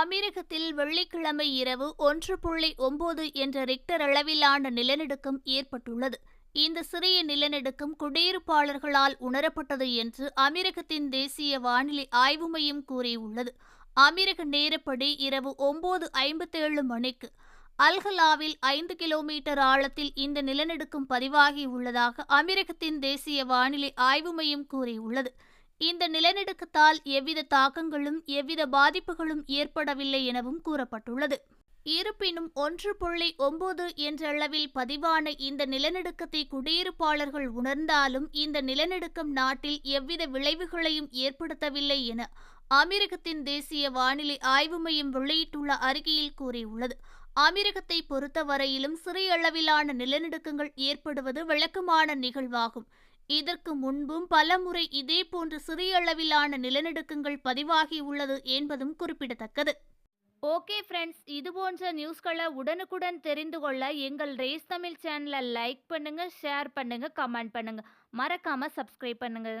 அமெரிக்கத்தில் வெள்ளிக்கிழமை இரவு ஒன்று புள்ளி ஒன்பது என்ற ரிக்டர் அளவிலான நிலநடுக்கம் ஏற்பட்டுள்ளது. இந்த சிறிய நிலநடுக்கம் குடியிருப்பாளர்களால் உணரப்பட்டது என்று அமெரிக்கத்தின் தேசிய வானிலை ஆய்வு மையம் கூறியுள்ளது. அமெரிக்க நேரப்படி இரவு ஒன்பது ஐம்பத்தேழு மணிக்கு அல்ஹலாவில் ஐந்து கிலோமீட்டர் ஆழத்தில் இந்த நிலநடுக்கம் பதிவாகியுள்ளதாக அமெரிக்கத்தின் தேசிய வானிலை ஆய்வு மையம் கூறியுள்ளது. இந்த நிலநடுக்கத்தால் எவ்வித தாக்கங்களும் எவ்வித பாதிப்புகளும் ஏற்படவில்லை எனவும் கூறப்பட்டுள்ளது. இருப்பினும் ஒன்று புள்ளி ஒன்பது என்ற அளவில் பதிவான இந்த நிலநடுக்கத்தை குடியிருப்பாளர்கள் உணர்ந்தாலும் இந்த நிலநடுக்கம் நாட்டில் எவ்வித விளைவுகளையும் ஏற்படுத்தவில்லை என அமெரிக்கத்தின் தேசிய வானிலை ஆய்வு மையம் வெளியிட்டுள்ள அறிக்கையில் கூறியுள்ளது. அமெரிக்கத்தை பொறுத்தவரையிலும் சிறிய அளவிலான நிலநடுக்கங்கள் ஏற்படுவது வழக்கமான நிகழ்வாகும். இதற்கு முன்பும் பலமுறை இதேபோன்ற சிறிய அளவிலான நிலநடுக்கங்கள் பதிவாகியுள்ளது என்பதும் குறிப்பிடத்தக்கது. ஓகே ஃப்ரெண்ட்ஸ் இது போன்ற நியூஸ்களை உடனுக்குடன் தெரிந்து கொள்ள எங்கள் ரேஸ் தமிழ் சேனலை லைக் பண்ணுங்க ஷேர் பண்ணுங்க கமெண்ட் பண்ணுங்க. மறக்காம சப்ஸ்கிரைப் பண்ணுங்க.